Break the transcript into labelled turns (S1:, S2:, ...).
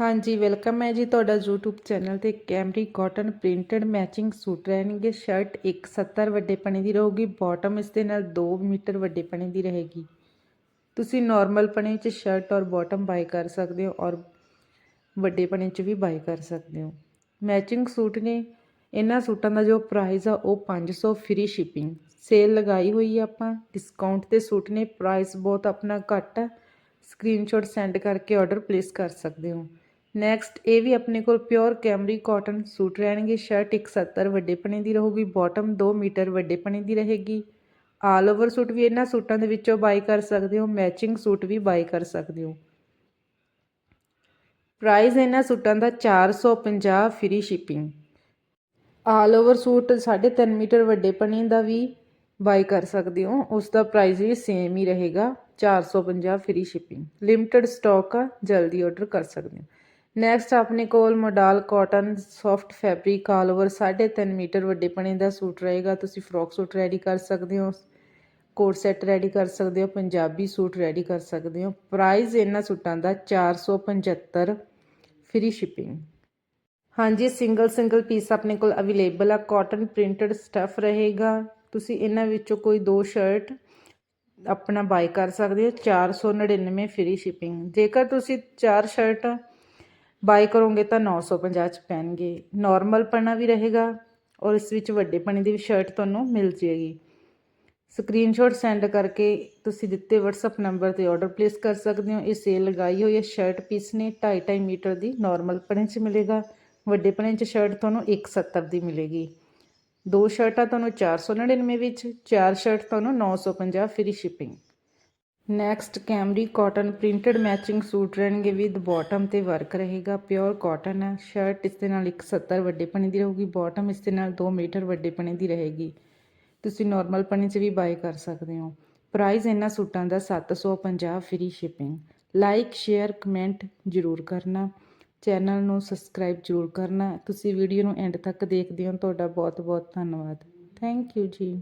S1: ਹਾਂਜੀ ਵੈਲਕਮ ਹੈ ਜੀ ਤੁਹਾਡਾ YouTube ਚੈਨਲ ਤੇ Camry cotton printed matching suit ਰਹਿਣਗੇ। ਸ਼ਰਟ 170 ਵੱਡੇ ਪਣੇ ਦੀ ਰਹੂਗੀ ਬਾਟਮ ਇਸ ਦੇ ਨਾਲ 2 ਮੀਟਰ ਵੱਡੇ ਪਣੇ ਦੀ ਰਹੇਗੀ। ਤੁਸੀਂ ਨਾਰਮਲ ਪਣੇ ਵਿੱਚ ਸ਼ਰਟ ਔਰ ਬਾਟਮ ਬਾਈ ਕਰ ਸਕਦੇ ਹੋ ਔਰ ਵੱਡੇ ਪਣੇ 'ਚ ਵੀ ਬਾਈ ਕਰ ਸਕਦੇ ਹੋ। ਮੈਚਿੰਗ ਸੂਟ ਨੇ, ਇਹਨਾਂ ਸੂਟਾਂ ਦਾ ਜੋ ਪ੍ਰਾਈਸ ਆ ਉਹ 500 ਫ੍ਰੀ ਸ਼ਿਪਿੰਗ ਸੇਲ ਲਗਾਈ ਹੋਈ ਆ ਆਪਾਂ ਡਿਸਕਾਊਂਟ ਤੇ ਸੂਟ ਨੇ ਪ੍ਰਾਈਸ ਬਹੁਤ ਆਪਣਾ ਘੱਟ ਆ। ਸਕਰੀਨਸ਼ਾਟ ਸੈਂਡ ਕਰਕੇ ਆਰਡਰ ਪਲੇਸ ਕਰ ਸਕਦੇ ਹੋ। ਨੈਕਸਟ ਇਹ ਵੀ ਆਪਣੇ ਕੋਲ ਪਿਓਰ ਕੈਮਰੀ ਕਾਟਨ ਸੂਟ ਰਹਿਣਗੇ ਸ਼ਰਟ 170 ਵੱਡੇ ਪਣੇ ਦੀ ਰਹੂਗੀ ਬਾਟਮ 2 ਮੀਟਰ ਵੱਡੇ ਪਣੇ ਦੀ ਰਹੇਗੀ। ਆਲ ਓਵਰ ਸੂਟ ਵੀ ਇਹਨਾਂ ਸੂਟਾਂ ਦੇ ਵਿੱਚੋਂ ਬਾਈ ਕਰ ਸਕਦੇ ਹੋ ਮੈਚਿੰਗ ਸੂਟ ਵੀ ਬਾਈ ਕਰ ਸਕਦੇ ਹੋ। ਪ੍ਰਾਈਸ ਇਹਨਾਂ ਸੂਟਾਂ ਦਾ 450 free shipping all over suit 3.5 metre ਵੱਡੇ ਪਣੇ ਦਾ ਵੀ ਬਾਈ ਕਰ ਸਕਦੇ ਹੋ, ਉਸ ਦਾ ਪ੍ਰਾਈਸ ਵੀ ਸੇਮ ਹੀ ਰਹੇਗਾ 450 ਫ੍ਰੀ ਸ਼ਿਪਿੰਗ ਲਿਮਟਿਡ ਸਟਾਕ ਆ, ਜਲਦੀ ਆਰਡਰ ਕਰ ਸਕਦੇ ਹੋ। ਨੈਕਸਟ ਆਪਣੇ ਕੋਲ model cotton soft fabric all over 3.5 metre ਵੱਡੇ ਪਣੇ ਦਾ ਸੂਟ ਰਹੇਗਾ। ਤੁਸੀਂ ਫਰੋਕ ਸੂਟ ਰੈਡੀ ਕਰ ਸਕਦੇ ਹੋ ਕੋਟ ਸੈੱਟ ਰੈਡੀ ਕਰ ਸਕਦੇ ਹੋ, ਪੰਜਾਬੀ ਸੂਟ ਰੈਡੀ ਕਰ ਸਕਦੇ ਹੋ। ਪ੍ਰਾਈਸ ਇਹਨਾਂ ਸੂਟਾਂ ਦਾ 475 ਫ੍ਰੀ ਸ਼ਿਪਿੰਗ ਹਾਂਜੀ ਸਿੰਗਲ ਸਿੰਗਲ ਪੀਸ ਆਪਣੇ ਕੋਲ ਅਵੇਲੇਬਲ ਆ। ਕਾਟਨ ਪ੍ਰਿੰਟਡ ਸਟਫ ਰਹੇਗਾ। ਤੁਸੀਂ ਇਹਨਾਂ ਵਿੱਚੋਂ ਕੋਈ ਦੋ ਸ਼ਰਟ ਆਪਣਾ ਬਾਈ ਕਰ ਸਕਦੇ ਹੋ। 499 ਫ੍ਰੀ ਸ਼ਿਪਿੰਗ ਜੇਕਰ ਤੁਸੀਂ ਚਾਰ ਸ਼ਰਟ ਬਾਏ ਕਰੋਗੇ ਤਾਂ 950 ਚ ਪੈਣਗੇ। ਨਾਰਮਲ ਪਣਾ ਵੀ ਰਹੇਗਾ ਔਰ ਇਸ ਵਿੱਚ ਵੱਡੇ ਪਣੇ ਦੀ ਵੀ ਸ਼ਰਟ ਤੁਹਾਨੂੰ ਮਿਲ ਜੇਗੀ। ਸਕਰੀਨਸ਼ਾਟ ਸੈਂਡ ਕਰਕੇ ਤੁਸੀਂ ਦਿੱਤੇ WhatsApp ਨੰਬਰ ਤੇ ਆਰਡਰ ਪਲੇਸ ਕਰ ਸਕਦੇ ਹੋ। ਇਹ ਸੇਲ ਲਗਾਈ ਹੋਈ ਹੈ ਸ਼ਰਟ ਪੀਸ ਨੇ 2.5 ਮੀਟਰ ਦੀ ਨਾਰਮਲ ਪਣੇ 'ਚ ਮਿਲੇਗਾ। ਵੱਡੇ ਪਣੇ 'ਚ ਸ਼ਰਟ ਤੁਹਾਨੂੰ 170 ਦੀ ਮਿਲੇਗੀ। ਦੋ ਸ਼ਰਟਾਂ ਤੁਹਾਨੂੰ 499 ਵਿੱਚ, ਚਾਰ ਸ਼ਰਟ ਤੁਹਾਨੂੰ 950 free shipping next cambric cotton printed matching suit ਰਹਿਣਗੇ ਵਿਦ ਬਾਟਮ ਤੇ ਵਰਕ ਰਹੇਗਾ। ਪਿਓਰ ਕਾਟਨ ਹੈ। ਸ਼ਰਟ ਇਸ ਦੇ ਨਾਲ 170 ਵੱਡੇ ਪਣੇ ਦੀ ਰਹੂਗੀ। ਬਾਟਮ ਇਸ ਦੇ ਨਾਲ 2 ਮੀਟਰ ਵੱਡੇ ਪਣੇ ਦੀ ਰਹੇਗੀ। ਤੁਸੀਂ ਨਾਰਮਲ ਪਣੇ 'ਚ ਵੀ ਬਾਈ ਕਰ ਸਕਦੇ ਹੋ। ਪ੍ਰਾਈਸ ਇਹਨਾਂ ਸੂਟਾਂ ਦਾ 750 free shipping like share comment ਜ਼ਰੂਰ ਕਰਨਾ। ਚੈਨਲ ਨੂੰ ਸਬਸਕ੍ਰਾਈਬ ਜ਼ਰੂਰ ਕਰਨਾ। ਤੁਸੀਂ ਵੀਡੀਓ ਨੂੰ ਐਂਡ ਤੱਕ ਦੇਖਦੇ ਹੋ। ਤੁਹਾਡਾ ਬਹੁਤ ਬਹੁਤ ਧੰਨਵਾਦ। ਥੈਂਕ ਯੂ ਜੀ।